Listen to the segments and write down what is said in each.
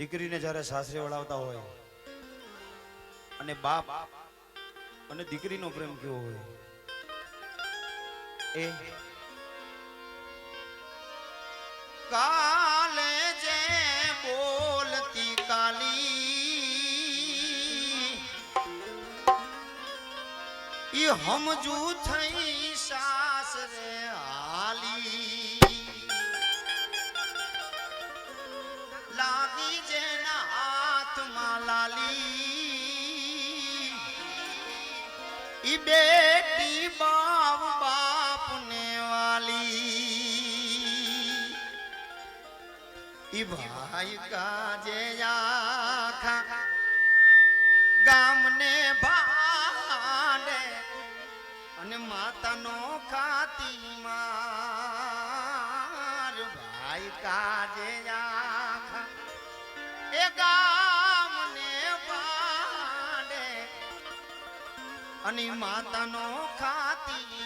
દીકરીને જ્યારે સાસરે વળાવતા હોય અને બાપ અને દીકરીનો પ્રેમ કેવો હોય? એ કાલે જે બોલતી કાલી, ઈ હમજુ થઈ સાસરે હાલી. લાલી. ઈ બેટી બાપ, બાપને વાલી. ઈ ભાઈ કાજે આખા ગામને ભાડે અને માતાનો ખાતી માર. ભાઈ કાજે અને માતાનો ખાતી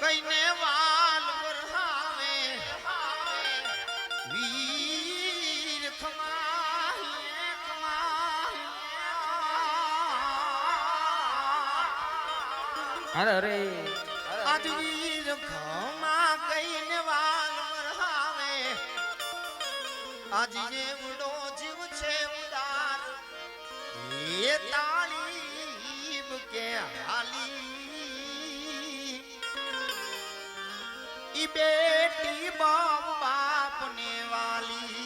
કઈને વાલ વરહાવે. વીર અરે અરે. આજ વીર ખમા આજ એવડો જીવ છે ઉદાર એ તાળીબ કે હાલી? ઈ બેટી બાપ ને વાલી.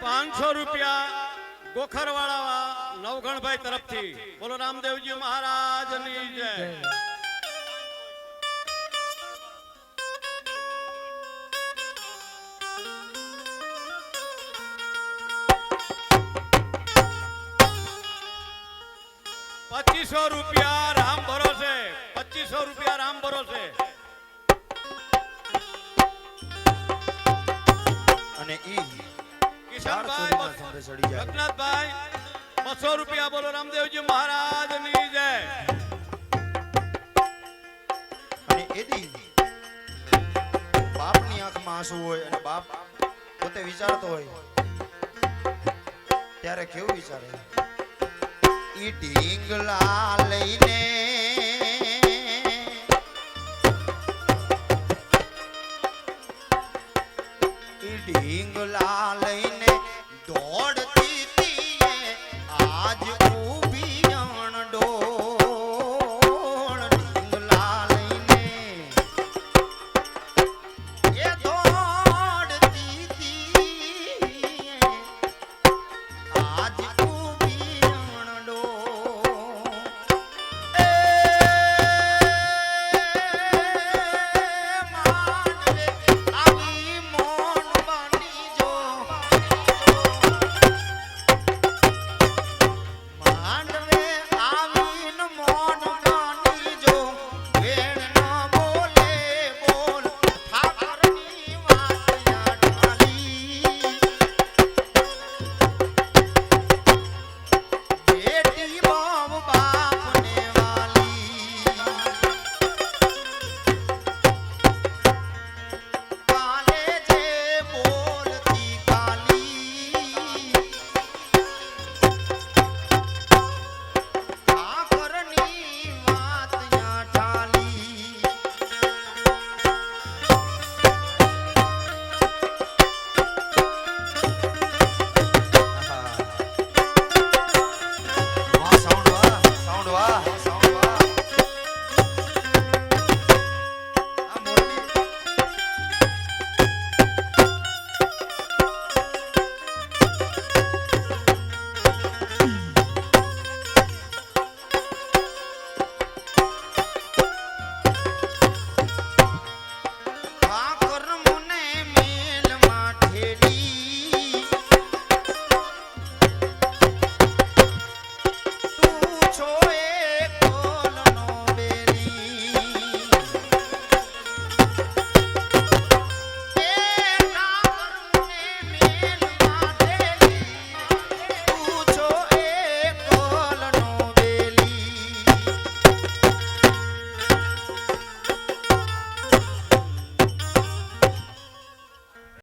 પાંચસો રૂપિયા ગોખરવાળા નવગણભાઈ તરફથી. બોલો રામદેવજી મહારાજની જય. પચીસો રૂપિયા રામ ભરોસે, પચીસો રૂપિયા રામ ભરોસે. જાય. રઘુનાથભાઈ બસો રૂપિયા બોલો રામદેવજી મહારાજની જય. અને એદી બાપની આંખમાં આંસુ હોય અને બાપ પોતે વિચારતો હોય ત્યારે કેવું વિચારે? ઈ ઢીંગલા લઈને